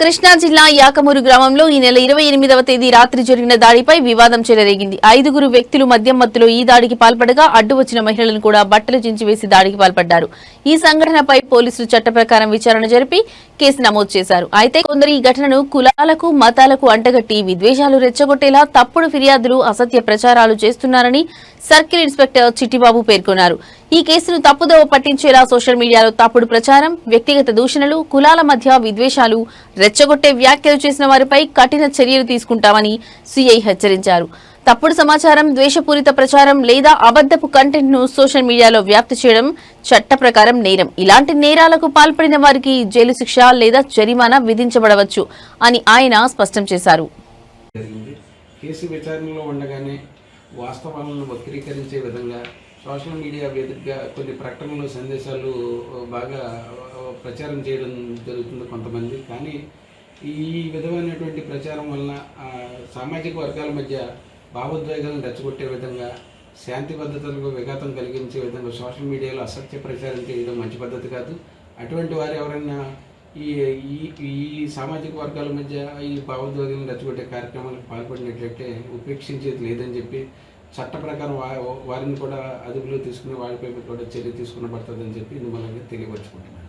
కృష్ణా జిల్లా యాకమూరు గ్రామంలో ఈ నెల ఇరవై ఎనిమిదవ తేదీ రాత్రి జరిగిన దాడిపై వివాదం చెలరేగింది. ఐదుగురు వ్యక్తులు మద్యం మత్తులో ఈ దాడికి పాల్పడగా అడ్డు వచ్చిన మహిళలను కూడా బట్టలు చించివేసి దాడికి పాల్పడ్డారు. ఈ సంఘటనపై పోలీసులు చట్ట ప్రకారం విచారణ జరిపి కేసు నమోదు చేశారు. అయితే కొందరు ఈ ఘటనను కులాలకు మతాలకు అంటగట్టి విద్వేషాలు రెచ్చగొట్టేలా తప్పుడు ఫిర్యాదులు అసత్య ప్రచారాలు చేస్తున్నారని సర్కిల్ ఇన్స్పెక్టర్ చిట్టిబాబు పేర్కొన్నారు. ఈ కేసును తప్పుదోవ పట్టించేలా సోషల్ మీడియాలో తప్పుడు ప్రచారం వ్యక్తిగత దూషణలు కులాల మధ్య విద్వేషాలు రెచ్చగొట్టే వ్యాఖ్యలు చేసిన వారిపై కఠిన చర్యలు తీసుకుంటామని సీఐ హెచ్చరించారు. తప్పుడు సమాచారం ద్వేషపూరిత ప్రచారం లేదా అబద్దపు కంటెంట్ను సోషల్ మీడియాలో వ్యాప్తి చేయడం చట్ట ప్రకారం నేరం. ఇలాంటి నేరాలకు పాల్పడిన వారికి జైలు శిక్ష లేదా జరిమానా విధించబడవచ్చు అని ఆయన స్పష్టం చేశారు. కేసు విచారణలో ఉండగానే వాస్తవాలను వక్రీకరించే విధంగా సోషల్ మీడియా వేదికగా కొన్ని ప్రకటనలు సందేశాలు బాగా ప్రచారం చేయడం జరుగుతుంది కొంతమంది. కానీ ఈ విధమైనటువంటి ప్రచారం వలన సామాజిక వర్గాల మధ్య భావోద్వేగాలను రెచ్చగొట్టే విధంగా శాంతి భద్రతలకు విఘాతం కలిగించే విధంగా సోషల్ మీడియాలో అసత్య ప్రచారం చేయడం మంచి పద్ధతి కాదు. అటువంటి వారు ఎవరైనా ఈ ఈ ఈ సామాజిక వర్గాల మధ్య ఈ భావోద్వేగాలను రెచ్చగొట్టే కార్యక్రమాలకు పాల్పడినట్లయితే ఉపేక్షించేది లేదని చెప్పి చట్ట ప్రకారం వారిని కూడా అదుపులో తీసుకుని వారిపై కూడా చర్య తీసుకుని పడుతుందని చెప్పి మిమ్మల్ని మనకి తెలియపరుచుకుంటున్నాను.